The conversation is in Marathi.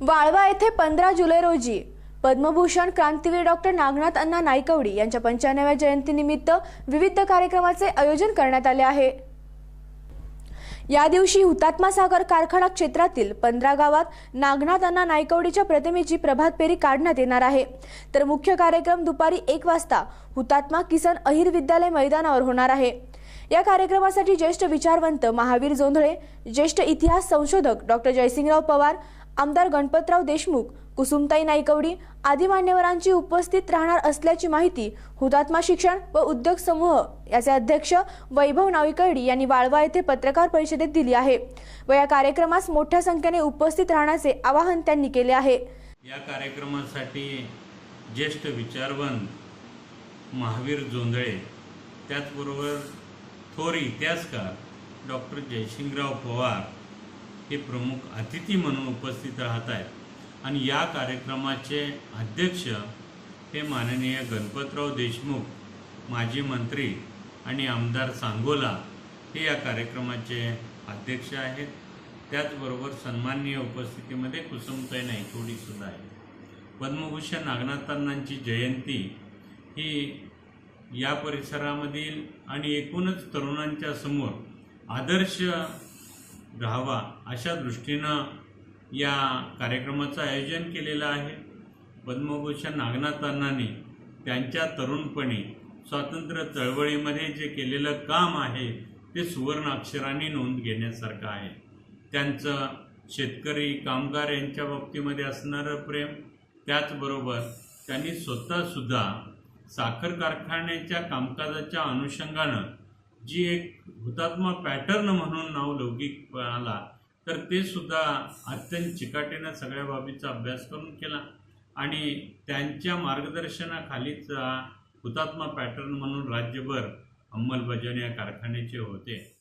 वाळवा येथे पंधरा जुलै रोजी पद्मभूषण क्रांतीवीर डॉक्टर नागनाथ अण्णा नायकवडी यांच्या पंच्याण्णव्या जयंतीनिमित्त विविध कार्यक्रमाचे आयोजन करण्यात आले आहे. या दिवशी हुतात्मा सागर कारखाना क्षेत्रातील पंधरा गावात नागनाथ अण्णा नायकवडीच्या प्रतिमेची प्रभात फेरी काढण्यात येणार आहे. तर मुख्य कार्यक्रम दुपारी एक वाजता हुतात्मा किसन अहिर विद्यालय मैदानावर होणार आहे. या कार्यक्रमासाठी ज्येष्ठ विचारवंत महावीर जोंधळे ज्येष्ठ इतिहास संशोधक डॉक्टर जयसिंगराव पवार आमदार गणपतराव देशमुख कुसुमताई नाईकवडी आदी मान्यवरांची उपस्थित राहणार असल्याची माहिती हुतात्मा शिक्षण व उद्योग समूह याचे अध्यक्ष वैभव नाविकर्डी यांनी वाळवा येथे पत्रकार परिषदेत दिली आहे व या कार्यक्रमास मोठ्या संख्येने उपस्थित राहण्याचे आवाहन त्यांनी केले आहे. या कार्यक्रमासाठी ज्येष्ठ विचारवंत महावीर जोंधळे त्याचबरोबर थोर इतिहासकार डॉक्टर जयसिंगराव पवार हे प्रमुख अतिथी म्हणून उपस्थित राहत आहेत. आणि या कार्यक्रमाचे अध्यक्ष हे माननीय गणपतराव देशमुख माजी मंत्री आणि आमदार सांगोला हे या कार्यक्रमाचे अध्यक्ष आहेत. त्याचबरोबर सन्माननीय उपस्थितीमध्ये कुसुमताई नायकोडीसुद्धा आहे पद्मभूषण नागनाथांनांची जयंती ही या परिसरामधील आणि एकूणच तरुणांच्या समोर आदर्श राहावा अशा दृष्टीनं या कार्यक्रमाचं आयोजन केलेलं आहे. पद्मभूषण नागनाथांनांनी त्यांच्या तरुणपणी स्वातंत्र्य चळवळीमध्ये जे केलेलं काम आहे ते सुवर्ण अक्षराने नोंद घेण्यासारखं आहे. त्यांचं शेतकरी कामगार यांच्या बाबतीमध्ये असणारं प्रेम त्याचबरोबर त्यांनी स्वतःसुद्धा साखर कारखान्याच्या कामकाजाच्या अनुषंगानं जी एक हुतात्मा पॅटर्न म्हणून नाव लौकिक आला तर ते सुद्धा अत्यंत चिकाटीनं सगळ्या बाबीचा अभ्यास करून केला. आणि त्यांच्या मार्गदर्शनाखालीच हुतात्मा पॅटर्न म्हणून राज्यभर अंमलबजावणी या कारखान्याचे होते.